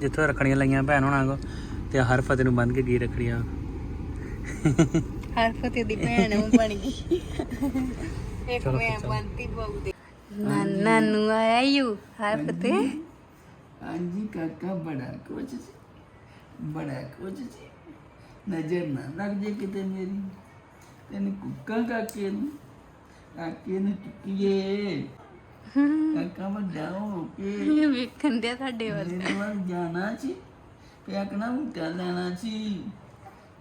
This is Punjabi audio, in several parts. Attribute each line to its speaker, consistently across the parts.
Speaker 1: ਜਿੱਥੋਂ ਰੱਖੜੀਆਂ ਲਈਆਂ ਭੈਣ ਹੋਣਾ ਕੋ ਤੇ ਹਰ ਫਤਿਹ ਨੂੰ ਬੰਨ ਕੇ ਗਈ ਰੱਖੜੀਆਂ?
Speaker 2: ਹਰ ਫਤੇ ਦੀ ਭੈਣ ਉਹ ਬਣ ਗਈ। ਇੱਕ ਮੈਂ। ਬੰਤੀ ਬਹੂ ਦੇ। ਨਾਨੂ ਆਇਆ ਯੂ ਹਰ ਫਤੇ
Speaker 3: ਹਾਂਜੀ ਕਾਕਾ ਬੜਾ ਕੁਝ ਸੀ। ਬੜਾ ਕੁਝ ਸੀ। ਨਜ਼ਰ ਨਾ ਲੱਗ ਜੇ ਕਿਤੇ ਮੇਰੀ। ਤੈਨੂੰ ਕੁੱਕਾ ਕਾਕੇ ਨੂੰ ਕਾਕੇ ਨੂੰ ਚੁੱਕੀਏ। ਕਾਕਾ ਵੱਡਾ ਹੋ ਕੇ
Speaker 2: ਵੇਖਣ ਦੇ ਤੁਹਾਡੇ ਵੱਲ।
Speaker 3: ਮੇਰੇ ਵੱਲ ਜਾਣਾ ਸੀ ਪਿਆ ਕਨਾ ਮੁੱਕਾ ਲੈਣਾ ਸੀ।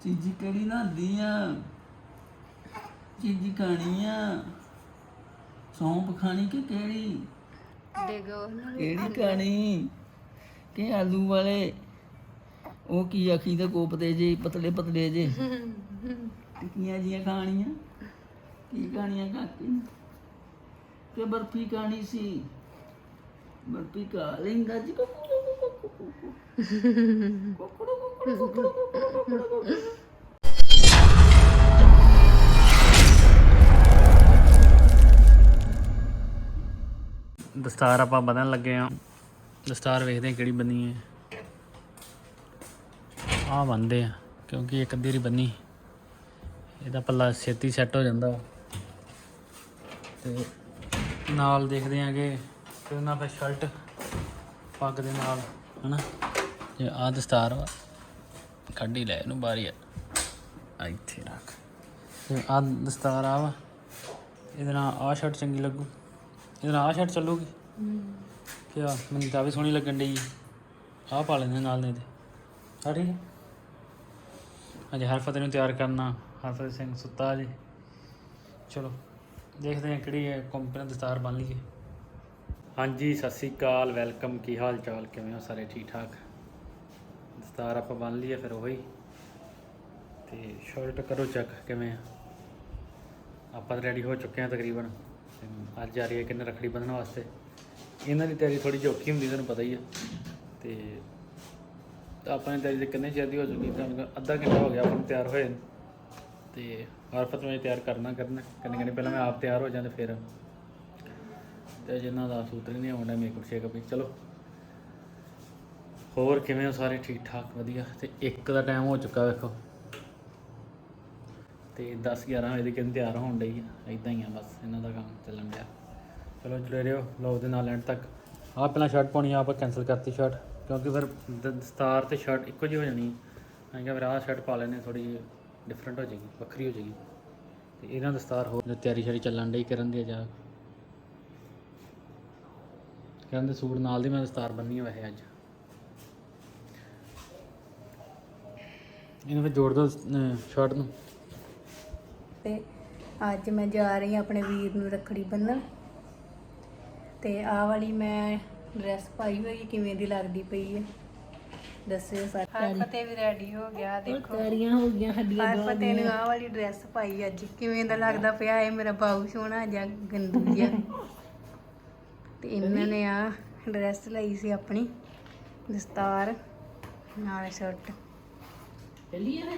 Speaker 3: ਚੀਜ਼ੀ ਕਿਹੜੀ ਨਾ ਦੀਆਂ ਚੀਜ਼ੀ ਖਾਣੀ ਆ? ਸੌਂਪ ਖਾਣੀ ਕਿ ਕਿਹੜੀ?
Speaker 2: ਦੇਖੋ
Speaker 3: ਕਿਹੜੀ ਖਾਣੀ ਕਿ ਆਲੂ ਵਾਲੇ? ਉਹ ਕੀ ਆਖੀ ਦਾ ਕੋਪਤੇ ਜੇ ਪਤਲੇ ਪਤਲੇ ਜੇ। ਟਿੱਕੀਆਂ ਜੀਆਂ ਖਾਣੀਆਂ? ਕੀ ਖਾਣੀਆਂ ਕਾਕੇ? ਕਿ ਬਰਫੀ ਖਾਣੀ ਸੀ। ਬਰਫੀ ਖਾ ਲੈਂਦਾ ਜੀ
Speaker 1: ਦਸਤਾਰ ਆਪਾਂ ਬਦਲਣ ਲੱਗੇ ਆ ਦਸਤਾਰ ਵੇਖਦੇ ਆ ਕਿਹੜੀ ਬੰਨੀ ਹੈ। ਆ ਬੰਨਦੇ ਆ, ਕਿਉਂਕਿ ਇੱਕ ਅੱਧੀ ਵਾਰੀ ਬੰਨੀ ਇਹਦਾ ਪੱਲਾ ਛੇਤੀ ਸੈੱਟ ਹੋ ਜਾਂਦਾ। ਤੇ ਨਾਲ ਦੇਖਦੇ ਆ ਕਿ ਕਿਹਦੇ ਨਾਲ ਫਿਰ ਸ਼ਰਟ ਪੱਗ ਦੇ ਨਾਲ ਹਨਾ? ਜੇ ਆਹ ਦਸਤਾਰ ਵਾ। ਕੱਢੀ ਲੈ ਇਹਨੂੰ ਬਾਹਰ ਹੀ ਆ। ਆ ਇੱਥੇ ਰੱਖ। ਤੇ ਆਹ ਦਸਤਾਰ ਆ ਵਾ। ਇਹਦੇ ਨਾਲ ਆਹ ਸ਼ਰਟ ਚੰਗੀ ਲੱਗੂ। ਇਹਦੇ ਨਾਲ ਆਹ ਸ਼ਰਟ ਚੱਲੂਗੀ? ਕਿਆ? ਮੈਨੂੰ ਤਾਂ ਵੀ ਸੋਹਣੀ ਲੱਗਣ ਡਈ। ਆਹ ਪਾ ਲੈਂਦੇ ਨਾਲ ਨੇ ਤੇ ਆ ਠੀਕ ਹੈ ਅਜੇ ਹਰਫਤ ਨੂੰ ਤਿਆਰ ਕਰਨਾ। ਹਰਫਤ ਸਿੰਘ ਸੁੱਤਾ ਜੀ ਚਲੋ। ਦੇਖਦੇ ਹਾਂ ਕਿਹੜੀ ਹੈ ਕੰਪਨੀ ਦਸਤਾਰ ਬਣ ਲਈਏ। ਹਾਂਜੀ, ਸਤਿ ਸ੍ਰੀ ਅਕਾਲ ਵੈਲਕਮ ਕੀ ਹਾਲ ਚਾਲ ਕਿਵੇਂ ਹੋ ਸਾਰੇ ਠੀਕ ਠਾਕ ਦਸਤਾਰ ਆਪਾਂ ਬਣ ਲਈਏ ਫਿਰ ਉਹੀ। ਤੇ ਸ਼ਰਟ ਕਰੋ ਚੈੱਕ ਕਿਵੇਂ ਆ? ਆਪਾਂ ਤਾਂ ਰੈਡੀ ਹੋ ਚੁੱਕੇ ਹਾਂ ਤਕਰੀਬਨ। ਤੇ ਅੱਜ ਆ ਰਹੀ ਹੈ ਕਿੰਨੇ ਰੱਖੜੀ ਬੰਨ੍ਹਣ ਵਾਸਤੇ। ਇਹਨਾਂ ਦੀ ਤਿਆਰੀ ਥੋੜੀ ਜਿਹੀ ਔਖੀ ਹੁੰਦੀ, ਤੁਹਾਨੂੰ ਪਤਾ ਹੀ ਆ। ਤੇ ਤਾਂ ਆਪਾਂ ਨੇ ਤਿਆਰੀ ਦੇ ਕਿੰਨੇ ਚਿਰ ਦੀ ਹੋ ਚੁੱਕੀ ਤਾਂ ਅੱਧਾ ਘੰਟਾ ਹੋ ਗਿਆ, ਆਪਾਂ ਤਿਆਰ ਹੋਏ ਨੂੰ। ਤੇ ਆਰਫਤ ਨੂੰ ਇਹ ਤਿਆਰ ਕਰਨਾ ਕਰਨਾ ਕੰਨੇ ਕੰਨੇ ਪਹਿਲਾਂ ਮੈਂ ਆਪ ਤਿਆਰ ਹੋ ਜਾਂ ਤੇ ਫਿਰ ਤੇ ਜਿਨ੍ਹਾਂ ਦਾ ਸੂਤਰ ਹੀ ਨਹੀਂ ਆਉਂਦਾ ਮੇਕਅਪ ਸ਼ੇਕਅਪ ਵੀ ਚਲੋ। ਹੋਰ ਕਿਵੇਂ ਹੋ ਸਾਰੇ? ਠੀਕ ਠਾਕ, ਵਧੀਆ। ਤੇ ਇੱਕ ਦਾ ਟਾਈਮ ਹੋ ਚੁੱਕਾ, ਵੇਖੋ। ਤੇ 10 11 ਵਜੇ ਦੇ ਕਿੰਨ ਤਿਆਰ ਹੋਣ ਡਈ ਆ। ਹੀ ਆ ਬਸ, ਇਹਨਾਂ ਦਾ ਕੰਮ ਚੱਲਣ ਡਿਆ। ਚਲੋ ਜੁੜੇ ਰਹੋ ਲੋਕ ਦੇ ਨਾਲ ਐਂਡ ਤੱਕ। ਆਹ ਪਹਿਲਾਂ ਸ਼ਰਟ ਪਾਉਣੀ ਆ, ਆਪਾਂ ਕੈਨਸਲ ਕਰਤੀ ਸ਼ਰਟ ਕਿਉਂਕਿ ਫਿਰ ਦਸਤਾਰ ਤੇ ਸ਼ਰਟ ਇੱਕੋ ਜਿਹੀ ਹੋ ਜਾਣੀ ਮੈਂ ਕਿਹਾ ਫਿਰ ਆਹ ਸ਼ਰਟ ਪਾ ਲੈਨੇ ਥੋੜੀ ਡਿਫਰੈਂਟ ਹੋ ਜਾਏਗੀ, ਵੱਖਰੀ ਹੋ ਜਾਏਗੀ। ਤੇ ਇਹਨਾਂ ਦਸਤਾਰ ਹੋਰ ਤਿਆਰੀ ਸ਼ਰੀ ਚੱਲਣ ਡਈ ਕਰਨ ਦੀ ਆ ਜਾ ਕਹਿੰਦੇ ਸੂਟ ਨਾਲ ਦੀ ਮੈਂ ਦਸਤਾਰ ਬੰਨੀ ਹੋਇਆ ਹੈ ਅੱਜ। ਇਹਨੂੰ ਫਿਰ ਜੋੜ ਦੋ ਸ਼ਰਟ ਨੂੰ।
Speaker 2: ਤੇ ਅੱਜ ਮੈਂ ਜਾ ਰਹੀ ਹਾਂ ਆਪਣੇ ਵੀਰ ਨੂੰ ਰੱਖੜੀ ਬੰਨਣ। ਤੇ ਆਹ ਵਾਲੀ ਮੈਂ ਡਰੈਸ ਪਾਈ ਹੋਈ ਕਿਵੇਂ ਦੀ ਲੱਗਦੀ ਪਈ ਹੈ ਦੱਸਿਓ ਸਾਰੇ ਹਰ ਫਤੇ ਵੀ ਰੈਡੀ ਹੋ ਗਿਆ ਦੇਖੋ।
Speaker 3: ਤਿਆਰੀਆਂ ਹੋ ਗਈਆਂ ਹੱਡੀਆਂ
Speaker 2: ਹਰ ਫਤੇ ਨੇ ਆਹ ਵਾਲੀ ਡਰੈਸ ਪਾਈ ਅੱਜ। ਕਿਵੇਂ ਦਾ ਲੱਗਦਾ ਪਿਆ ਇਹ ਮੇਰਾ ਬਾਊ ਸੋਹਣਾ ਜਾਂ ਗੰਦੂ ਜਿਹਾ? ਤੇ ਇਹਨਾਂ ਨੇ ਆ ਡਰੈਸ ਲਈ ਸੀ ਆਪਣੀ ਦਸਤਾਰ ਨਾਲ ਸ਼ਰਟ
Speaker 3: ਚੱਲੀਏ ਫਿਰ?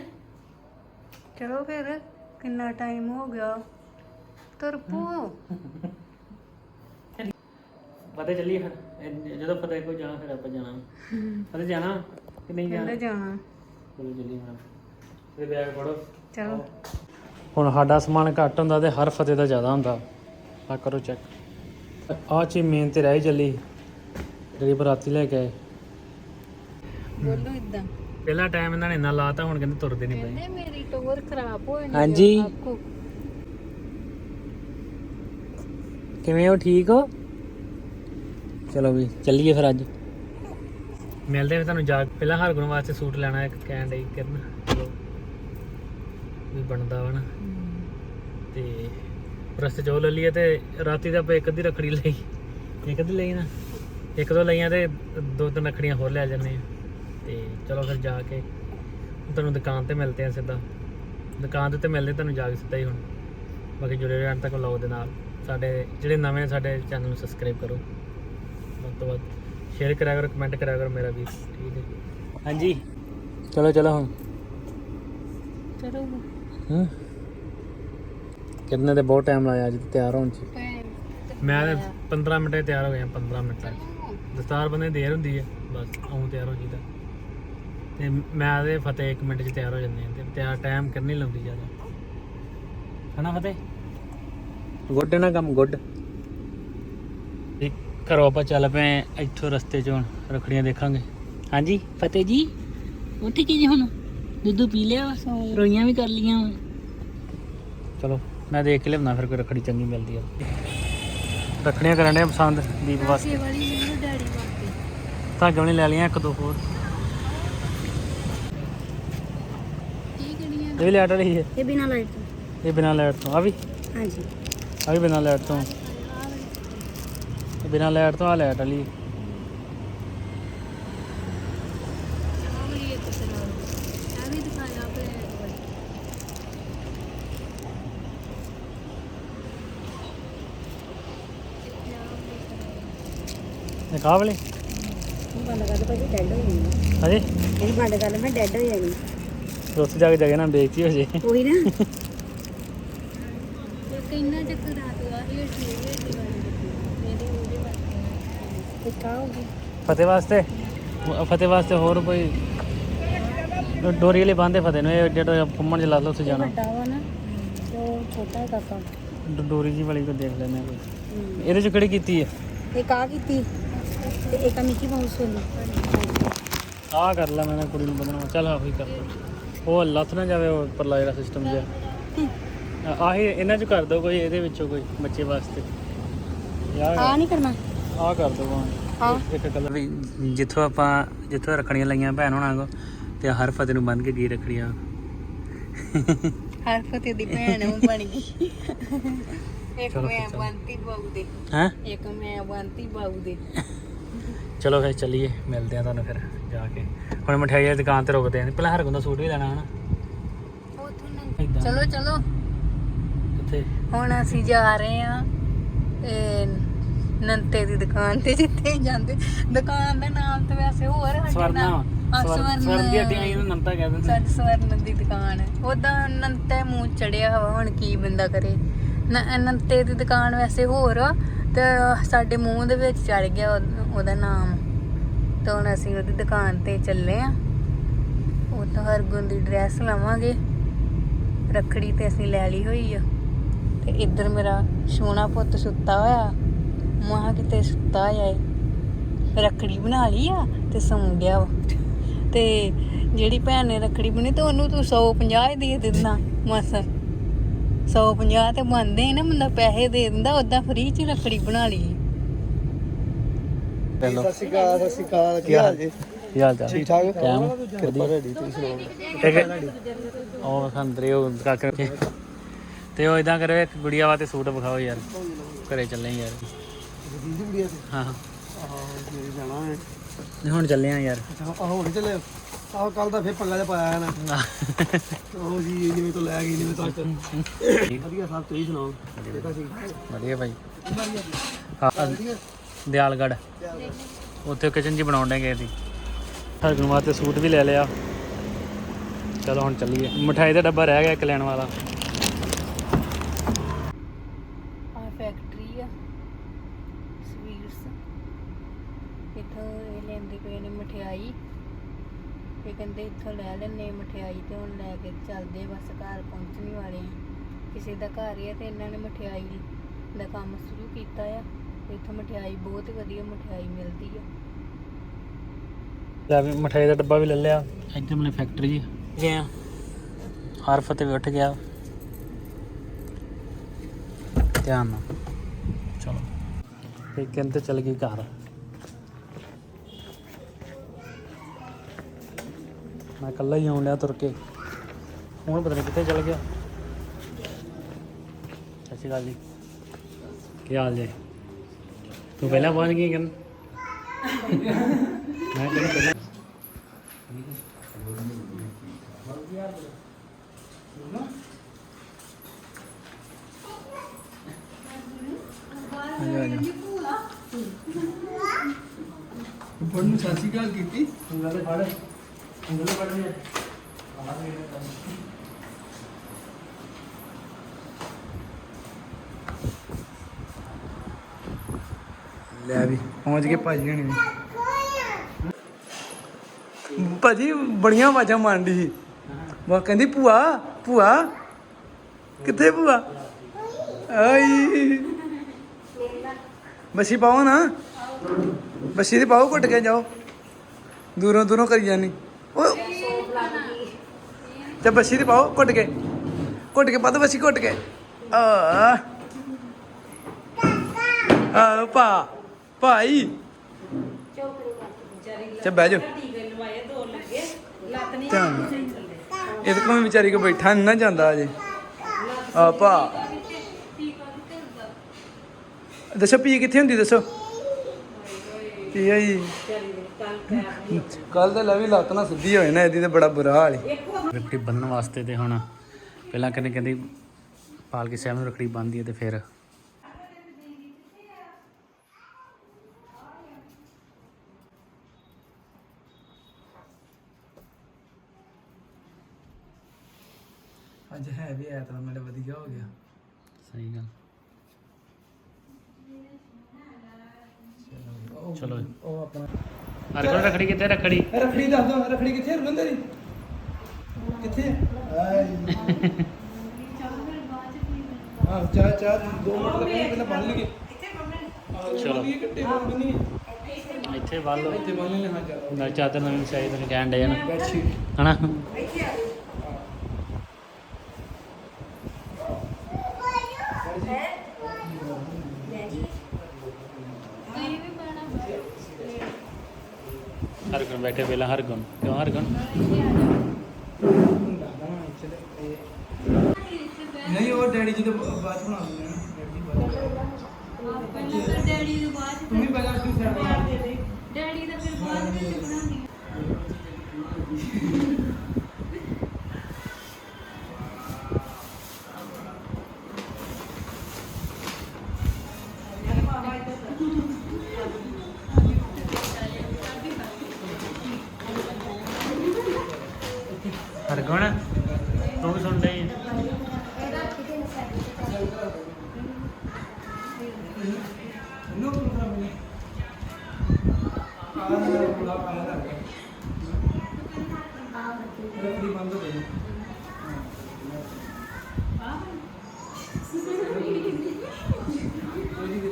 Speaker 2: ਚਲੋ ਫਿਰ ਕਿੰਨਾ ਟਾਈਮ ਹੋ ਗਿਆ? ਤੁਰਪੋ
Speaker 1: ਪਤਾ ਚੱਲੀਏ ਫਿਰ ਇਹ ਜਦੋਂ ਪਤਾ ਕੋ ਜਾਣਾ ਫਿਰ ਆਪਾਂ ਜਾਣਾ। ਪਤਾ ਜਾਣਾ ਕਿ ਨਹੀਂ
Speaker 2: ਕਹਿੰਦਾ
Speaker 1: ਜਾਣਾ
Speaker 2: ਜਾਣਾ
Speaker 1: ਚਲੋ ਚੱਲੀਏ ਮੈਂ ਤੇ ਬੈਗ ਫੜੋ।
Speaker 2: ਚਲੋ।
Speaker 1: ਹੁਣ ਸਾਡਾ ਸਮਾਨ ਘੱਟ ਹੁੰਦਾ ਤੇ ਹਰ ਫਤੇ ਦਾ ਜ਼ਿਆਦਾ ਹੁੰਦਾ। ਆ ਕਰੋ ਚੈੱਕ ਆ ਚੀ ਮੇਨ ਤੇ ਰਹਿ ਚੱਲੀ। ਜਿਹੜੀ ਬਰਾਤੀ ਲੈ ਕੇ ਆਏ।
Speaker 2: ਬੋਲੋ ਇਦਾਂ
Speaker 1: ਪਹਿਲਾ ਟਾਈਮ ਇਹਨਾਂ ਨੇ ਇੰਨਾ ਲਾਤਾ ਹੁਣ ਕਹਿੰਦੇ ਤੁਰਦੇ ਨਹੀਂ ਪਏ
Speaker 2: ਕਹਿੰਦੇ ਮੇਰੀ ਟੋਰ ਖਰਾਬ ਹੋ ਜਾਣੀ
Speaker 1: ਹਾਂਜੀ।
Speaker 2: ਆਪਕੋ
Speaker 1: ਕਿਵੇਂ ਹੋ? ਠੀਕ ਹੋ? ਚਲੋ ਵੀ ਚੱਲੀਏ ਫਿਰ ਅੱਜ। ਮਿਲਦੇ ਹਾਂ ਤੁਹਾਨੂੰ ਜਾ ਕੇ। ਪਹਿਲਾਂ ਹਰਗੁਣ ਵਾਸਤੇ ਸੂਟ ਲੈਣਾ ਇੱਕ ਕਹਿਣ ਲਈ ਕਰਨ। ਚਲੋ, ਵੀ ਬਣਦਾ ਵਾ ਨਾ। ਤੇ ਰਸਤੇ ਚੋਂ ਲੈ ਲਈਏ ਤੇ ਰਾਤੀ ਤਾਂ ਆਪਾਂ ਇੱਕ ਅੱਧੀ ਰੱਖੜੀ ਲਈ। ਇੱਕ ਅੱਧੀ ਲਈ ਨਾ। ਇੱਕ ਦੋ ਲਈਆਂ ਤੇ ਦੋ ਤਿੰਨ ਰੱਖੜੀਆਂ ਹੋਰ ਲੈ ਜਾਂਦੇ ਆ। ਤੇ ਚਲੋ ਫਿਰ ਜਾ ਕੇ ਤੁਹਾਨੂੰ ਦੁਕਾਨ ਤੇ ਮਿਲਦੇ ਆ ਸਿੱਧਾ। ਦੁਕਾਨ ਦੇ ਉੱਤੇ ਮਿਲਦੇ ਤੁਹਾਨੂੰ ਜਾ ਕੇ ਸਿੱਧਾ ਹੀ ਹੁਣ। ਬਾਕੀ ਜੁੜੇ ਰਹਿਣ ਤੱਕ ਲਾਓ ਦੇ ਨਾਲ। ਸਾਡੇ ਜਿਹੜੇ ਨਵੇਂ ਨੇ ਸਾਡੇ ਚੈਨਲ ਨੂੰ ਸਬਸਕ੍ਰਾਈਬ ਕਰੋ। ਵੱਧ ਤੋਂ ਵੱਧ। ਸ਼ੇਅਰ ਕਰਿਆ ਕਰੋ ਕਮੈਂਟ ਕਰਿਆ ਕਰੋ ਮੇਰਾ ਵੀ ਠੀਕ ਹੈ ਹਾਂਜੀ। ਚਲੋ ਚਲੋ ਹੁਣ।
Speaker 2: ਚਲੋ
Speaker 1: ਹੂੰ। ਕਿੰਨੇ ਤੇ ਬਹੁਤ ਟਾਈਮ ਲਾਇਆ ਅੱਜ ਤਿਆਰ ਹੋਣ ਚ? ਮੈਂ ਤਾਂ 15 ਮਿੰਟ 'ਚ ਤਿਆਰ ਹੋ ਗਿਆ 15 ਮਿੰਟ ਤੱਕ ਦਸਤਾਰ ਬੰਦੇ ਦੀ ਦੇਰ ਹੁੰਦੀ ਹੈ ਬਸ ਆਉਂ ਤਿਆਰ ਹੋ ਜੀਦਾ ਤੇ ਮੈਂ ਤੇ ਫਤਿਹ 1 ਮਿੰਟ 'ਚ ਤਿਆਰ ਹੋ ਜਾਂਦੇ ਆ ਤੇ ਤਿਆਰ ਟਾਈਮ ਕਰਨੀ ਲਾਉਂਦੀ ਜ਼ਿਆਦਾ? ਹਨਾ ਫਤਿਹ? ਗੁੱਡ ਨਾ ਕੰਮ ਗੁੱਡ। ਘਰੋਂ ਆਪਾਂ ਚੱਲ ਪਏ ਇੱਥੋਂ ਰਸਤੇ 'ਚ ਰਖੜੀਆਂ ਦੇਖਾਂਗੇ। ਹਾਂਜੀ ਫਤਿਹ ਜੀ। ਉੱਥੇ ਕੀ ਜੀ ਹੁਣ ਦੁੱਧ ਪੀ ਲਿਆ? ਰੋਈਆਂ ਵੀ ਕਰ ਲੀਆਂ। ਚਲੋ ਮੈਂ ਦੇਖ ਕੇ ਲਿਆਉਣਾ ਫਿਰ ਕੋਈ ਰਖੜੀ ਚੰਗੀ ਮਿਲਦੀ ਆ। ਰਖੜੀਆਂ ਕਰਨ ਦੇ ਪਸੰਦ ਦੀਪ ਵਾਸਤੇ। ਧਾਗੇ ਵਾਲੀ ਲੈ ਲਈਆਂ ਇੱਕ ਦੋ ਹੋਰ। ਇਹ ਵੀ ਲਾਈਟ ਵਾਲੀ ਹੈ।
Speaker 2: ਇਹ ਬਿਨਾ ਲਾਈਟ ਤੋਂ।
Speaker 1: ਇਹ ਬਿਨਾਂ ਲਾਈਟ ਤੋਂ ਆ ਵੀ।
Speaker 2: ਹਾਂਜੀ।
Speaker 1: ਆ ਵੀ ਬਿਨਾਂ ਲਾਈਟ ਤੋਂ। ਬਿਨਾਂ ਲਾਈਟ ਤੋਂ ਆ ਲਾਈਟ ਵਾਲੀ।
Speaker 2: ਆਹ ਵਾਲੀ ਬੰਦ ਕਰ ਦੇ ਭਾਜੀ ਡੈਡ ਹੋ ਜਾਣੀ
Speaker 1: ਅਜੇ
Speaker 2: ਇਹ ਬੰਦ ਕਰ ਲੈ ਮੈਂ ਡੈਡ ਹੋ ਜਾਣੀ
Speaker 1: ਦੋਸਤ ਜਾ ਕੇ ਜਗ੍ਹਾ ਨਾ ਬੇਇੱਜ਼ਤੀ ਹੋ ਜੇ
Speaker 2: ਉਹੀ ਨਾ। ਕਿੰਨਾ ਚੱਕਰ ਦਾ ਇਹ ਠੀਕ ਹੈ। ਉਹਦੇ ਗਈ
Speaker 1: ਫਤਿਹ ਵਾਸਤੇ? ਫਤਿਹ ਵਾਸਤੇ ਹੋਰ ਕੋਈ ਡੋਰੀ ਵਾਲੇ ਬੰਦੇ ਫਤਿਹ ਨੂੰ ਇਹ ਜਿਹੜਾ ਘੁੰਮਣ ਚ ਲਾ ਲਓ ਉੱਥੇ ਜਾਣਾ।
Speaker 2: ਵੱਡਾ ਵਾ ਨਾ ਤੇ ਉਹ ਛੋਟਾ ਹੈ ਕਾਕਾ
Speaker 1: ਡ- ਡੋਰੀ ਜੀ ਵਾਲੀ ਕੋ ਦੇਖ ਲੈਂਦੇ ਆ ਕੋਈ। ਇਹਦੇ ਚ ਕਿਹੜੀ ਕੀਤੀ ਹੈ?
Speaker 2: ਇਹ ਕਾ ਕੀਤੀ ਤੇ ਇੱਕ ਆ ਮਿੱਕੀ ਮਾਊਸ ਵਾਲੀ।
Speaker 1: ਆਹ ਕਰ ਲੈ ਮੈਂ ਕੁੜੀ ਨੂੰ ਬੰਦਣਾ ਚੱਲ ਆਹ ਕਰ ਲੈ। ਉਹ ਲੱਥ ਨਾ ਜਾਵੇ ਉਹ ਉੱਪਰਲਾ ਜਿਹੜਾ ਸਿਸਟਮ ਜਿਹਾ। ਆਹੀ ਇਹਨਾਂ ਚ ਕਰ ਦੋ ਕੋਈ ਇਹਦੇ ਵਿੱਚੋਂ ਕੋਈ ਬੱਚੇ ਵਾਸਤੇ। ਯਾਰ।
Speaker 2: ਆ ਨਹੀਂ ਕਰਨਾ।
Speaker 1: ਆਹ ਕਰ ਦੋ
Speaker 2: ਹਾਂ।
Speaker 1: ਇੱਕ ਕਲਰ। ਵੀ ਜਿੱਥੋਂ ਆਪਾਂ ਜਿੱਥੋਂ ਰੱਖੜੀਆਂ ਲਈਆਂ ਭੈਣ ਹੋਣਾ ਕੋ ਤੇ ਹਰ ਫਤਿਹ ਨੂੰ ਬੰਨ ਕੇ ਗਈ ਰੱਖੜੀਆਂ?
Speaker 2: ਹਰ ਫਤੇ ਦੀ ਭੈਣ ਉਹ ਬਣ ਗਈ। ਇੱਕ
Speaker 1: ਚਲੋ
Speaker 2: ਮੈਂ। ਬੰਤੀ ਬਾਊ ਦੇ।
Speaker 1: ਹੈ?
Speaker 2: ਇੱਕ ਮੈਂ ਬੰਤੀ ਬਾਊ ਦੇ।
Speaker 1: ਚਲੋ ਫਿਰ ਚੱਲੀਏ ਮਿਲਦੇ ਆ ਤੁਹਾਨੂੰ ਫਿਰ ਜਾ ਕੇ। ਹੁਣ ਮਠਿਆਈ ਵਾਲੀ ਦੁਕਾਨ ਤੇ ਰੁਕਦੇ ਆਂ ਪਹਿਲਾਂ ਹਰ ਦਾ ਸੂਟ ਵੀ ਲੈਣਾ ਹਨਾ।
Speaker 2: ਚਲੋ ਚਲੋ।
Speaker 1: ਕਿੱਥੇ?
Speaker 2: ਹੁਣ ਅਸੀਂ ਜਾ ਰਹੇ ਆ ਨੰਤੇ ਦੀ ਦੁਕਾਨ ਤੇ ਜਿੱਥੇ ਜਾਂਦੇ। ਦੁਕਾਨ ਦਾ ਨਾਮ ਤਾਂ ਵੈਸੇ ਹੋਰ ਸਾਡੇ
Speaker 1: ਸਵਰਨਾ ਸਵਰਨ ਸਵਰਨ ਦੀ ਹੱਡੀਆਂ ਇਹਨੂੰ ਨੰਤਾ ਕਹਿ ਦਿੰਦੇ।
Speaker 2: ਸਾਡੀ ਸਵਰਨ ਦੀ ਦੁਕਾਨ। ਹੈ ਉਹਦਾ ਨੰਤੇ ਮੂੰਹ ਚੜਿਆ ਹਵਾ ਹੁਣ ਕੀ ਬੰਦਾ ਕਰੇ। ਨ- ਨੰਤੇ ਦੀ ਦੁਕਾਨ ਵੈਸੇ ਹੋਰ ਤੇ ਸਾਡੇ ਮੂੰਹ ਦੇ ਵਿੱਚ ਚੜ ਗਿਆ ਉਹ- ਉਹਦਾ ਨਾਮ। ਤਾਂ ਹੁਣ ਅਸੀਂ ਉਹਦੀ ਦੁਕਾਨ ਤੇ ਚੱਲੇ ਆ। ਉਹ ਤਾਂ ਹਰਗੁਣ ਦੀ ਡਰੈਸ ਲਵਾਂਗੇ। ਰੱਖੜੀ ਤੇ ਅਸੀਂ ਲੈ ਲਈ ਹੋਈ ਆ। ਤੇ ਇੱਧਰ ਮੇਰਾ ਸੋਹਣਾ ਪੁੱਤ ਸੁੱਤਾ ਹੋਇਆ। ਮਾਂ ਕਿਤੇ ਸੁੱਤਾ ਜਾਏ ਰੱਖੜੀ ਬਣਾ ਲਈ ਆ ਤੇ ਸੌਂ ਗਿਆ ਵਾ। ਤੇ ਜਿਹੜੀ ਭੈਣ ਨੇ ਰੱਖੜੀ ਬਣੀ ਤੇ ਉਹਨੂੰ ਤੂੰ 150 ਹੀ ਦੇ ਦਿੰਦਾ ਮਸ। 150 ਤੇ ਬੰਦੇ ਨਾ ਬੰਦਾ ਪੈਸੇ ਦੇ ਦਿੰਦਾ ਉਦਾਂ ਫ੍ਰੀ ਚ ਰੱਖੜੀ ਬਣਾ ਲਈ।
Speaker 3: ਸਤਿ ਸ਼੍ਰੀ ਅਕਾਲ ਸਤਿ ਸ਼੍ਰੀ ਅਕਾਲ। ਕੀ ਹਾਲ ਜੀ?
Speaker 1: ਕੀ ਹਾਲ ਚਾਲ?
Speaker 3: ਠੀਕ ਠਾਕ?
Speaker 1: ਕੈਮ
Speaker 3: ਕਿਰਪਾ ਤੁਹਾਡੀ ਤੁਸੀਂ ਸੁਣਾਓ?
Speaker 1: ਇੱਕ ਉਹ ਖੰਦਰੇ ਉਹ ਕਾਕਰ ਕੇ ਤੇ ਉਹ ਇਦਾਂ ਕਰਿਓ ਇੱਕ ਗੁੜੀਆ ਵਾਸਤੇ ਸੂਟ ਵਿਖਾਓ ਯਾਰ। ਘਰੇ ਚੱਲੇ ਯਾਰ।
Speaker 3: ਦੀਦੀ ਬੁੜੀਆ ਤੇ।
Speaker 1: ਹਾਂ
Speaker 3: ਆਹ ਮੇਰੇ ਜਾਣਾ ਹੈ।
Speaker 1: ਨਹੀਂ ਹੁਣ ਚੱਲੇ ਆਂ ਯਾਰ।
Speaker 3: ਅੱਛਾ ਆਹ ਹੁਣ ਚੱਲੇ। ਆਹ ਕੱਲ ਦਾ ਫੇਰ ਪੰਗਾ ਜਿਹਾ ਪਾਇਆ ਹੈ ਨਾ। ਉਹ ਜੀ ਜਿਵੇਂ ਤੋਂ ਲੈ ਗਈ ਜਿਵੇਂ ਤੱਕ। ਵਧੀਆ ਸਾਹਿਬ ਤੁਸੀਂ ਸੁਣਾਓ। ਤਾਂ ਠੀਕ
Speaker 1: ਵਧੀਆ ਭਾਈ। ਹਾਂ। ਦਿਆਲਗੜ ਉੱਥੇ ਕਿਚਨ ਜੀ ਬਣਾਉਣ ਗਏ ਸੀ। ਹਰਗੁਣ ਵਾਸਤੇ ਸੂਟ ਵੀ ਲੈ ਲਿਆ। ਚਲੋ ਹੁਣ ਚੱਲੀਏ। ਮਠਾਈ ਦਾ ਡੱਬਾ ਰਹਿ ਗਿਆ ਇੱਕ ਲੈਣ ਵਾਲਾ
Speaker 2: ਆ ਫੈਕਟਰੀ ਆ ਸਵੀਟਸ ਇੱਥੋਂ ਇਹ ਲੈਂਦੇ ਪਏ ਨੇ ਮਠਿਆਈ ਇਹ ਕਹਿੰਦੇ ਇੱਥੋਂ ਲੈ ਲੈਣੇ ਮਠਿਆਈ ਤੇ ਹੁਣ ਲੈ ਕੇ ਚੱਲਦੇ ਆ, ਬਸ ਘਰ ਪਹੁੰਚਣ ਹੀ ਵਾਲੇ ਆ ਕਿਸੇ ਦਾ ਘਰ ਹੀ ਆ ਤੇ ਇਹਨਾਂ ਨੇ ਮਠਿਆਈ ਦਾ ਕੰਮ ਸ਼ੁਰੂ ਕੀਤਾ ਆ। ਤੇ ਇੱਥੋਂ ਮਠਿਆਈ ਬਹੁਤ ਵਧੀਆ ਮਠਿਆਈ ਮਿਲਦੀ ਆ।
Speaker 1: ਲੈ ਵੀ ਮਠਾਈ ਦਾ ਡੱਬਾ ਵੀ ਲੈ ਲਿਆ। ਇੱਥੇ ਮਨੇ ਫੈਕਟਰੀ ਗਏ ਆ। ਹਰ ਫਤਿਹ ਵੀ ਉੱਠ ਗਿਆ। ਧਿਆਨ ਨਾਲ। ਚਲੋ। ਤੇ ਕਹਿੰਦੇ ਚੱਲ ਗਈ ਘਰ। ਮੈਂ ਇਕੱਲਾ ਹੀ ਆਉਣ ਡਿਆ ਤੁਰ ਕੇ। ਹੁਣ ਪਤਾ ਨਹੀਂ ਕਿੱਥੇ ਚੱਲ ਗਿਆ। ਸਤਿ ਸ਼੍ਰੀ ਅਕਾਲ ਜੀ। ਕੀ ਹਾਲ ਜੀ? ਤੂੰ ਪਹਿਲਾਂ ਪਹੁੰਚ ਗਈ ਕਿਨ ਮੈਂ ਕਿਹਾ ਪਹਿਲਾਂ
Speaker 3: ਉੱਪਰ ਨੂੰ ਸ਼੍ਰੀ ਅਕਾਲ ਕੀਤੀ।
Speaker 1: ਉਂਗਲ ਤੇ ਫੜ। ਉਂਗਲ ਤੇ ਫੜ ਲਿਆ ਲੈ ਵੀ, ਪਹੁੰਚ ਗਏ ਭਾਜੀ ਹਣੀ ਵੀ
Speaker 4: ਭਾਜੀ, ਬੜੀਆਂ ਆਵਾਜ਼ਾਂ ਮਾਰਦੀ ਸੀ। ਵਾ ਕਹਿੰਦੀ, ਭੂਆ ਭੂਆ, ਕਿੱਥੇ ਭੂਆ? ਆਈ। ਬਸੀ ਪਾਓ ਨਾ। ਬਸੀ ਦੀ ਪਾਓ, ਘੁੱਟ ਕੇ ਜਾਓ। ਦੂਰੋਂ ਦੂਰੋਂ ਕਰੀ ਜਾਨੀ। ਓ ਤੇ ਬਸੀ ਦੀ ਪਾਓ, ਘੁੱਟ ਕੇ। ਘੁੱਟ ਕੇ ਪਾ ਦੋ ਬਸੀ, ਘੁੱਟ ਕੇ। ਆ। ਆ ਪਾ ਭਾਈ। ਚੱਲ ਬਹਿ ਜਾ ਇਹਦੇ ਕੋਲ ਵਿਚਾਰੀ ਕੋ ਬੈਠਾ ਨੀ ਨਾ ਜਾਂਦਾ ਅਜੇ। ਆ ਭਾ। ਦੱਸੋ, ਪੀ ਕਿੱਥੇ ਹੁੰਦੀ, ਦੱਸੋ। ਪੀ ਆ ਕੱਲ ਤਾਂ ਲਵੀ ਲੱਤ ਨਾ ਸਿੱਧੀ ਹੋਏ ਨਾ ਇਹਦੀ ਤੇ ਬੜਾ ਬੁਰਾ ਹਾਲ ਹੈ
Speaker 1: ਰੱਖੜੀ ਬੰਨਣ ਵਾਸਤੇ ਤੇ ਹੁਣ ਪਹਿਲਾਂ ਕਹਿੰਦੇ ਕਹਿੰਦੀ ਪਾਲਕੀ ਸਾਹਿਬ ਨੂੰ ਰੱਖੜੀ ਬੰਨ੍ਹਦੀ ਹੈ ਤੇ ਫਿਰ
Speaker 4: ਅੱਜ ਹੈ ਵੀ ਐਤਵਾਰ ਮੇਰੇ ਵਧੀਆ ਹੋ ਗਿਆ।
Speaker 1: ਸਹੀ ਗੱਲ। ਚਲੋ
Speaker 4: ਉਹ ਆਪਣਾ
Speaker 1: ਕੋਲ ਰੱਖੜੀ ਕਿੱਥੇ ਰੱਖੜੀ?
Speaker 4: ਰਖੜੀ ਦੱਸ ਦੋ ਰਖੜੀ ਕਿੱਥੇ ਰਵਿੰਦਰ ਦੀ ਕਿੱਥੇ ਹਾਂ ਚਾਹ ਚਾਹ ਦੋ ਮਿੰਟ ਲੱਗਣੇ ਪਹਿਲਾਂ ਬੰਨ ਲਈਏ।
Speaker 1: ਚਲੋ।
Speaker 4: ਕੱਟੇ ਬੰਨ ਨਹੀਂ
Speaker 1: ਇੱਥੇ ਵੱਲ
Speaker 4: ਇੱਥੇ ਬੰਨ ਲੈਣੇ ਹਾਂ
Speaker 1: ਚਾਦਰ ਨਵੀਂ ਸਾਈ ਤੈਨੂੰ ਕਹਿਣ
Speaker 4: ਸ਼ੀਟ।
Speaker 1: ਹਨਾ? ਹਰ ਬੈਠੇ ਪਹਿਲਾਂ ਹਰ ਗੁਣ। ਕਿਉਂ ਹਰ ਗੁਣ?
Speaker 4: ਨਹੀਂ ਉਹ ਡੈਡੀ ਜੀ ਤੋਂ ਬਾਅਦ ਬਣਾ ਦਿੰਦੇ ਨੇ ਬਾਅਦ
Speaker 5: ਡੈਡੀ ਦੇ ਬਾਅਦ
Speaker 4: ਤੂੰ ਵੀ ਪਹਿਲਾਂ ਤੂੰ ਸਾਈਡ
Speaker 5: ਡੈਡੀ ਦਾ ਫਿਰ ਬਾਅਦ ਵਿੱਚ ਬਣਾਉਂਦੀ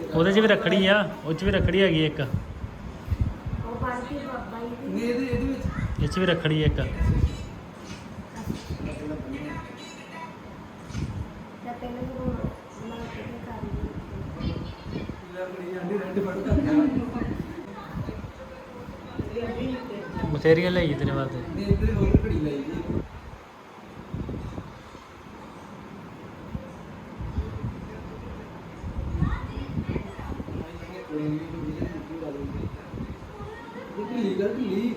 Speaker 1: ਉਹਦੇ 'ਚ ਵੀ ਰੱਖੜੀ ਆ, ਉਹ 'ਚ ਵੀ ਰੱਖੜੀ ਹੈਗੀ ਇੱਕ।
Speaker 4: ਨਹੀਂ ਇਹਦੇ ਇਹਦੇ ਵਿੱਚ
Speaker 1: ਇਹ 'ਚ ਵੀ ਰੱਖੜੀ ਇੱਕ।
Speaker 4: ਰਖੜੀ ਜਾਂਦੀ ਰੈੱਡ ਫੜ ਕਰ ਗਿਆ
Speaker 1: ਬਥੇਰੀਆਂ ਲਈ ਤੇਰੇ ਵਾਸਤੇ
Speaker 4: ਨਹੀਂ ਇਹਦੇ ਹੋਰ ਘੜੀ ਲਈ ਜੀ ਢਿੱਲੀ ਕਰ ਢਿੱਲੀ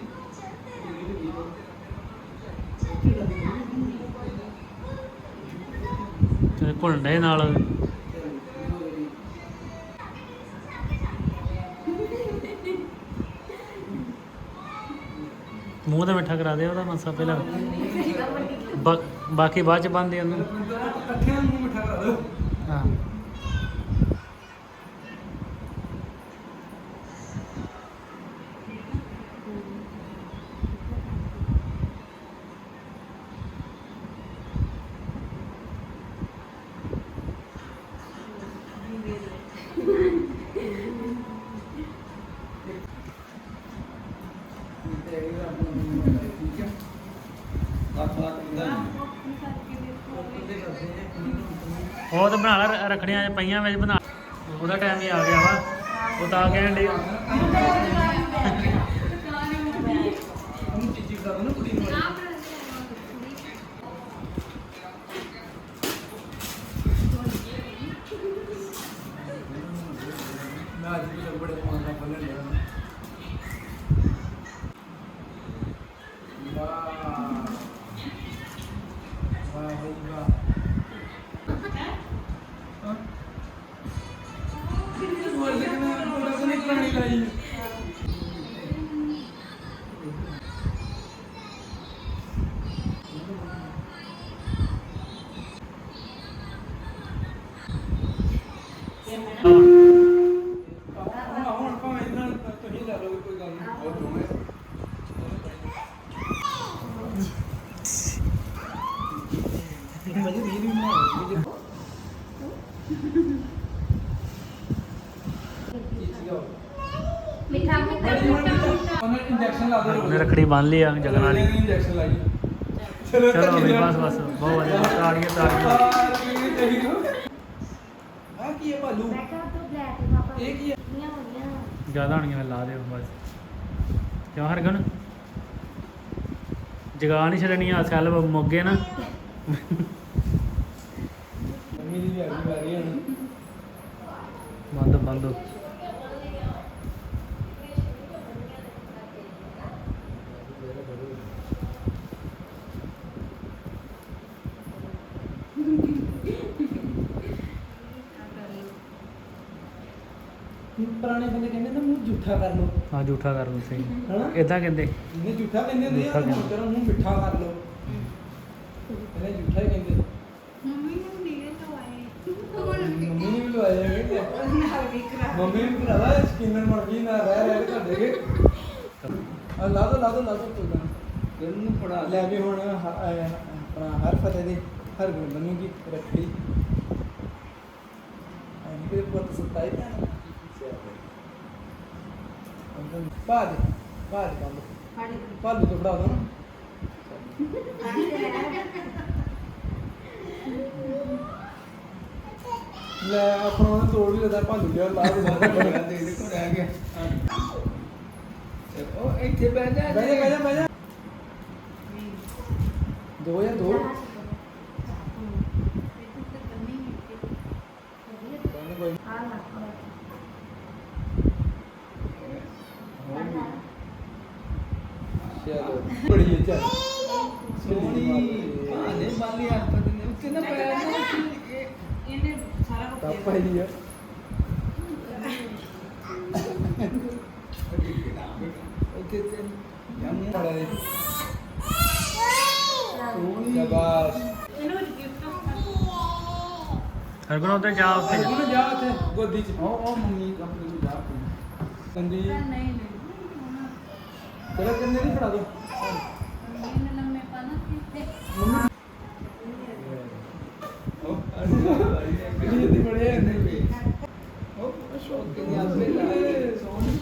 Speaker 1: ਤੇਰੇ ਘੁਲਣ ਦੇ ਨਾਲ। ਮੂੰਹ ਤੇ ਮਿੱਠਾ ਕਰਾ ਦੇ ਉਹਦਾ ਮਸਾ ਪਹਿਲਾਂ। ਬਾਕੀ ਬਾਅਦ ਚ ਬੰਦੇ ਉਹਨੂੰ।
Speaker 4: ਇਕੱਠਿਆਂ ਨੂੰ ਮਿੱਠਾ ਕਰਾ ਦਿਓ।
Speaker 1: ਹਾਂ। ਉਹ ਤਾਂ ਬਣਾ ਲਾ ਰੱਖੜੀਆਂ ਚ ਪਈਆਂ ਵਿੱਚ ਬਣਾ। ਉਹਦਾ ਟਾਈਮ ਹੀ ਆ ਗਿਆ ਵਾ। ਉਹ ਤਾਂ ਕਹਿਣ ਦੇ
Speaker 4: ਤਾਂ
Speaker 1: ਰੱਖੜੀ ਬੰਨ ਲਈ ਆ ਜਗਨ ਵਾਲੀ
Speaker 4: ਇੰਜੈਕਸ਼ਨ ਲਾਈ। ਚਲੋ
Speaker 1: ਚਲੋ ਵੀ ਬਸ ਬਸ ਬਹੁਤ ਵਧੀਆ। ਤਾੜੀਆਂ ਤਾੜੀਆਂ।
Speaker 4: ਆ ਕੀ ਹੈ ਭਾਲੂ?
Speaker 5: ਮੈਂ ਕਿਹਾ ਤੂੰ ਬਲੈਕ ਪਾਪਾ।
Speaker 4: ਇਹ ਕੀ ਹੈ?
Speaker 1: ਜ਼ਿਆਦਾ ਹੋਣੀਆਂ ਮੈਂ ਲਾ ਦਿਓ ਬਸ। ਕਿਉਂ ਹਰਗਨ ਜਗਾ ਨਹੀਂ ਛੱਡਣੀਆਂ ਸੈਲ ਮੁੱਗੇ ਨਾ
Speaker 4: ਮੰਮੀ ਦੀ ਵੀ ਅਗਲੀ ਵਾਰੀ ਹੁਣ
Speaker 1: ਬੰਦ ਬੰਦ
Speaker 4: ਪੁਰਾਣੇ ਬੰਦੇ ਕਹਿੰਦੇ ਨਾ ਮੂੰਹ ਜੂਠਾ ਕਰ ਲੋ
Speaker 1: ਹਾਂ ਝੂਠਾ ਕਰ ਲਓ ਸਹੀ।
Speaker 4: ਹਨਾ?
Speaker 1: ਇਦਾਂ ਕਹਿੰਦੇ।
Speaker 4: ਇਹਨੇ ਜੂਠਾ ਕਹਿੰਦੇ ਹੁੰਦੇ
Speaker 1: ਜੂਠਾ
Speaker 4: ਆ
Speaker 1: ਕਹਿੰਦੇ।
Speaker 4: ਕਰੋ ਮੂੰਹ ਮਿੱਠਾ ਕਰ ਲੋ ਇਹਨੇ ਜੂਠਾ ਹੀ ਕਹਿੰਦੇ।
Speaker 5: ਮੰਮੀ ਨੂੰ ਲਵਾਏ।
Speaker 4: ਮੰਮੀ ਨੇ ਵੀ ਲਵਾਇਆ ਹੈ ਮੰਮੀ ਨੂੰ ਭਰਾਵਾ ਸਕੀਨਰ ਮਰ ਗਈ ਨਾ ਰਹਿ ਰਹਿ ਕੇ ਤੁਹਾਡੇ ਕੇ। ਆ ਲਾ ਦੋ ਲਾ ਦੋ ਲਾ ਦੋ ਤੂੰ ਤਾਂ
Speaker 3: ਤੈਨੂੰ ਫੜਾ
Speaker 4: ਲੈ ਵੀ ਹੁਣ ਹ- ਅਹ ਆਪਣਾ ਹਰ ਫਤਿਹ ਦੇ ਹਰ ਗੁਣ ਬਣੂਗੀ ਰੱਖੜੀ ਐਨੀ ਕਿ ਪੁੱਤ ਸੁੱਤਾ ਹੀ ਤਾਂ ਪਾ ਦੇ ਪਾ ਦੇ ਕੰਮ ਭਾਲੂ ਤੋਂ ਫੜਾ ਦੋ ਨਾ ਲੈ ਆਪਣਾ ਉਹਨੇ ਤੋੜ ਵੀ ਦਿੱਤਾ ਭਾਲੂ ਲਿਆ ਲਾ ਦੇ
Speaker 3: ਬੜਾ ਦੇ ਕੋ ਰਹਿ ਗਿਆ। ਉਹ ਇੱਥੇ ਬਹਿ ਜਾ
Speaker 4: ਬਹਿ ਜਾ ਬਹਿ ਜਾ ਬਹਿ ਜਾ। ਦੋ ਜਾਂ ਦੋ ਕੋਈ ਚਲੋ ਬੜੀ ਹੈ ਚੱਲ
Speaker 3: ਸੋਹਣੀ ਭਾਲੇ ਬਾਲੀ ਆਪਤ ਨੇ ਉੱਤੇ ਨਾ ਪੈਰ ਨਾ
Speaker 5: ਇਹਨੇ ਸਾਰਾ ਕੁਝ
Speaker 4: ਪਾਪਾ ਹੀ ਆ
Speaker 3: ਉੱਤੇ ਤੇ
Speaker 4: ਯਾਮੀ ਪੜਾ ਦੇ
Speaker 3: ਸੋਹਣੀ
Speaker 4: ਸ਼ਾਬਾਸ਼
Speaker 5: ਇਹਨੂੰ ਗਿਫਟ
Speaker 1: ਹਰਗਨ ਉੱਤੇ ਜਾ ਉੱਤੇ ਜਾ।
Speaker 4: ਅਰਗੁਨ ਜਾ ਉੱਥੇ ਗੋਦੀ ਚ
Speaker 3: ਉਹ ਉਹ ਮੰਮੀ ਆਪਣੇ ਨੂੰ ਜਾ ਕੇ
Speaker 4: ਕੰਦੀ
Speaker 5: ਨਹੀਂ ਨਹੀਂ
Speaker 4: ਚਲੋ ਕੰਦੇ ਨਹੀਂ ਫੜਾ ਦੋ
Speaker 5: ਇਹਨੇ ਲੰਮੇ ਪਾਣਾ ਕਿਤੇ
Speaker 3: ਉਹ
Speaker 4: ਕਿੰਨੀ ਜਲਦੀ ਬੜੇ ਹੁੰਦੇ
Speaker 3: ਵੀ ਉਹ ਅਸ਼ੋਕ ਦੇ ਆਪੇ ਲਾਏ ਸੋਹਣੀ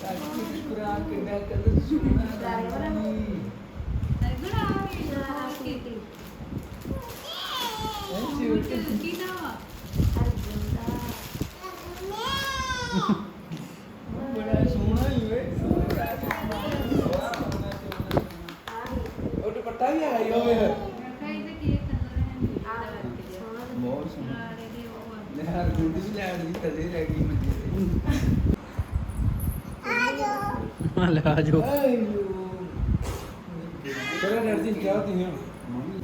Speaker 3: ਤਾਕੀ ਮੁਸਕਰਾ ਕੇ ਮੈਂ ਕਦੇ ਸੁਣਾ ਨਹੀਂ
Speaker 5: ਅਰਗੁਣਾ ਆ ਕੀਤੀ
Speaker 3: ਐਸੀ ਉੱਤੇ
Speaker 5: ਕੀ ਨਾ
Speaker 3: ਬੜਾ ਸੋਹਣਾ ਹੀ ਵੇ
Speaker 4: ਉਹ ਦੁਪੱਟਾ ਵੀ ਆਇਆ ਹੋਵੇ
Speaker 5: ਮੈਂ ਕਿਹਾ ਇਹਦੇ ਕੀ ਕਲਰ ਹੈ ਆ
Speaker 3: ਬਹੁਤ ਸੋਹਣਾ
Speaker 5: ਆ ਰਹੀ ਉਹ ਆ।
Speaker 3: ਮੈਂ ਹਰ ਗੁੱਡ ਵੀ ਲੈਣ ਦੀ ਕਦੇ ਰਹਿ ਗਈ ਮੰਜੇ ਤੇ
Speaker 1: ਲੈ ਆ ਜਾਓ।
Speaker 4: ਆਇਓ ਚਲੋ ਨਰਜੀ ਕੀ ਆਤੀ ਹੈ
Speaker 3: ਮੰਮੀ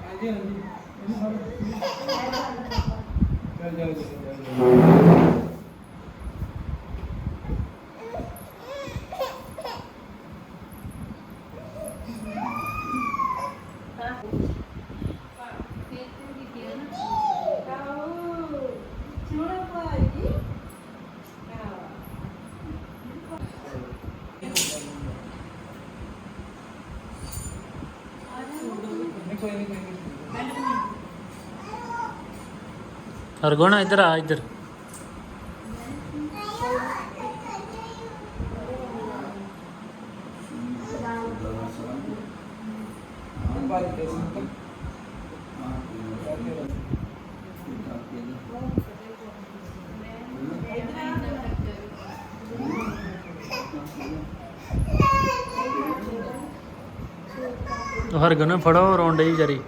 Speaker 4: ਹਾਂਜੀ ਹਾਂਜੀ ਚੱਲ ਜਾਓ ਜੀ, ਚੱਲ ਜਾਓ
Speaker 5: ਫਿਰ ਤੇ ਕੀ ਕਿਹਾ ਨਾ ਸੋਹਣਾ ਭਾਈ
Speaker 4: ਨਹੀਂ ਕੋਈ ਨਹੀਂ ਕੋਈ ਨਹੀਂ
Speaker 1: ਹਰਗੁਣ ਇੱਧਰ ਆ ਇੱਧਰ
Speaker 4: ਬਾਈ ਦੇ ਸੰਤ
Speaker 1: ਗਨ ਫੜੋ ਰੋਣ ਡਈ ਵਿਚਾਰੀ।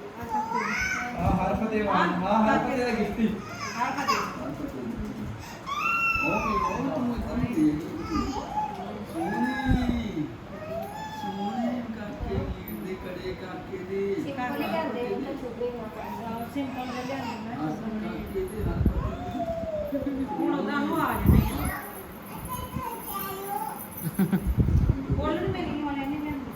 Speaker 4: ਆ ਹਰ ਫਤਿਹ ਵਾਨ ਹਾਂ ਹਰ ਫਤਿਹ ਗਿਫਟੀ
Speaker 3: ਸੋਹਣੇ ਕਾਕੇ ਦੇ ਕੜੇ ਕਾਕੇ ਦੇ
Speaker 5: ਸਿੰਪਲ ਹੀ ਕਰਦੇ ਬੋਲਣ ਮੇਰੀ ਵਾਲਿਆਂ ਨੇ ਲੈਂਦੀ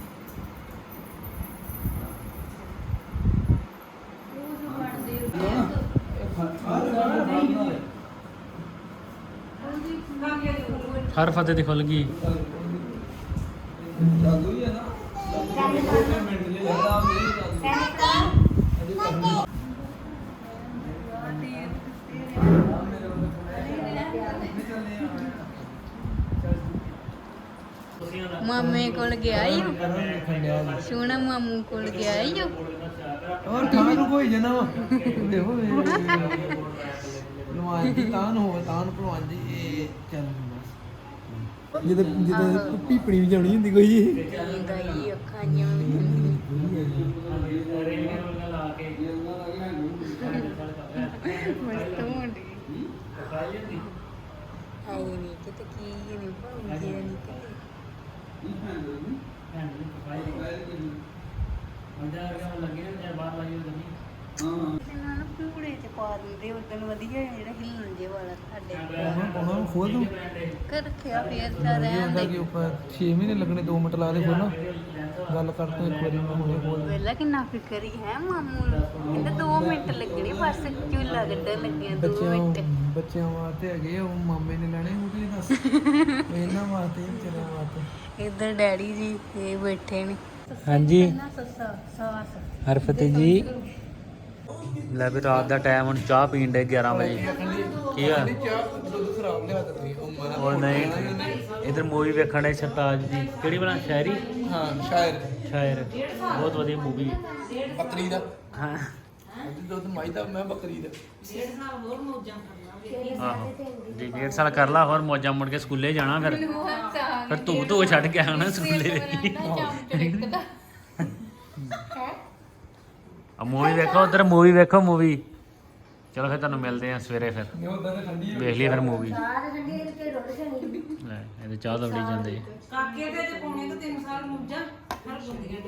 Speaker 5: ਉਹ ਜੋ ਬਣਦੇ ਉਹਦੀ ਕਾਂਗੇ ਦੇ ਕੋਲ
Speaker 1: ਹਰ ਫਤਿਹ ਦੀ ਖੁੱਲ ਗਈ।
Speaker 4: ਜਾਦੂ ਹੀ ਹੈ ਨਾ ਮਿੰਟ ਲਈ ਲੱਗਦਾ ਮੇਰੀ
Speaker 2: ਮਾਮੇ ਕੋਲ ਗਿਆ ਈ ਸੋਹਣਾ ਮਾਮੂ ਕੋਲ ਗਿਆ ਈ ਓ।
Speaker 4: ਔਰ ਥਾਂ ਨੂੰ ਕੋਈ ਜਨਾ ਵਾ। ਦੇਖੋ ਨਵਾਜ ਦੀ ਤਾਂ ਨੂੰ ਹੋਵੇ ਤਾਂ ਨੂੰ ਭਲਵਾਨ ਜੀ ਇਹ ਚੱਲ ਬਸ ਜਦੋਂ ਜਦੋਂ ਪੀਪਣੀ ਵੀ ਜਾਣੀ ਹੁੰਦੀ ਕੋਈ
Speaker 2: ਹੁੰਦਾ ਈ ਅੱਖਾਂ ਜਿਵੇਂ। ਮਸਤ ਹੁੰਦੀ ਆਈ ਨਹੀਂ ਕਿਤੇ ਕੀ ਨਹੀਂ ਪਾਉਂਦੀ ਨਹੀਂ ਤੇ ਇਹਨਾਂ ਨੂੰ ਪੂੜੇ ਚ ਪਾ ਦਿੰਦੇ ਉਦੋਂ ਵਧੀਆ ਜਿਹੜਾ ਹਿੱਲਣ ਜੇ ਵਾਲਾ ਸਾਡੇ।
Speaker 4: ਉਹਨਾਂ ਉਹਨਾਂ ਨੂੰ ਖੋਲ ਦੂੰ?
Speaker 2: ਕਰ ਰੱਖਿਆ ਫੇਰ ਤਾਂ
Speaker 4: ਇਹ
Speaker 2: ਰਹਿਣ
Speaker 4: ਹੁੰਦਾ
Speaker 2: ਦੇ।
Speaker 4: ਕਿ ਉੱਪਰ 6 ਮਹੀਨੇ ਲੱਗਣੇ 2 ਮਿੰਟ ਲਾ ਦੇ ਖੋਲੋ ਗੱਲ ਕਰ ਤੂੰ ਇੱਕ ਵਾਰੀ ਮੈਂ ਹੁਣੇ ਖੋਲ
Speaker 2: ਵੇਲਾ ਕਿੰਨਾ ਫਿਕਰ ਹੀ ਹੈ ਮਾਮੂ ਨੂੰ। ਕਹਿੰਦਾ 2 ਮਿੰਟ ਲੱਗਣੇ ਬਸ ਝੂਲਾ ਕੱਢਣ ਲੱਗਿਆ 2
Speaker 4: ਬੱਚਿਆਂ
Speaker 2: ਮਿੰਟ।
Speaker 4: ਬੱਚਿਆਂ ਵਾਸਤੇ ਹੈਗੇ ਆ, ਉਹ ਮਾਮੇ ਨੇ ਲੈਣੇ ਉਹ ਵੀ ਦੱਸ। ਉਹ ਇਹਨਾਂ ਵਾਸਤੇ ਵਿਚਾਰਿਆਂ ਵਾਸਤੇ।
Speaker 2: ਇੱਧਰ ਡੈਡੀ ਜੀ ਇਹ ਬੈਠੇ ਨੇ।
Speaker 1: ਹਾਂਜੀ।
Speaker 2: ਨਾ ਸੱਸਾ ਸਾਸ।
Speaker 1: ਹਰਫਤਿਹ ਜੀ। ਲੈ ਵੀ ਰਾਤ ਦਾ ਟਾਈਮ ਹੁਣ ਚਾਹ ਪੀਣ ਦੇ 11 ਵਜੇ। ਕੀ ਆ?
Speaker 4: ਚਾਹ ਦੁੱਧ ਖਰਾਬ ਲਿਆ ਦਿੱਤੀ ਉਹ
Speaker 1: ਨਹੀਂ। ਇਧਰ ਮੂਵੀ ਵੇਖਣ ਦੇ ਸਰਤਾਜ ਦੀ। ਕਿਹੜੀ ਬਣਾ? ਸ਼ਾਇਰੀ?
Speaker 4: ਹਾਂ ਸ਼ਾਇਰ।
Speaker 1: ਸ਼ਾਇਰ। ਬਹੁਤ ਵਧੀਆ ਮੂਵੀ
Speaker 4: ਬੱਕਰੀ ਦਾ।
Speaker 1: ਹਾਂ।
Speaker 4: ਦੁੱਧ ਮਾਈ ਦਾ ਮੈਂ ਬੱਕਰੀ ਦਾ।
Speaker 1: ਆਹੋ। ਜੇ ਡੇਢ ਸਾਲ ਕਰ ਲਾ ਹੋਰ ਮੌਜਾਂ ਮੁੜ ਕੇ ਸਕੂਲੇ ਜਾਣਾ ਫਿਰ। ਫਿਰ ਧੂ ਧੂ ਛੱਡ ਕੇ ਆਣਾ ਸਕੂਲੇ। ਆ ਮੂਵੀ ਵੇਖੋ ਉਧਰ ਮੂਵੀ ਵੇਖੋ ਮੂਵੀ ਚਲੋ ਫਿਰ ਤੁਹਾਨੂੰ ਮਿਲਦੇ ਆ ਸਵੇਰੇ ਫਿਰ।
Speaker 4: ਤੇ ਠੰਡੀ
Speaker 1: ਵੇਖ ਲਈ ਫਿਰ ਮੂਵੀ ਲੈ ਇਹਦੇ ਚਾਹ ਤਾਂ ਬੜੀ ਜਾਂਦੇ।
Speaker 5: ਕਾਕੇ ਦੇ ਤੇ ਪੌਣੇ ਕੁ ਤਿੰਨ ਸਾਲ ਮੁੱਝਾਂ ਹਰ ਬੰਦੀਆਂ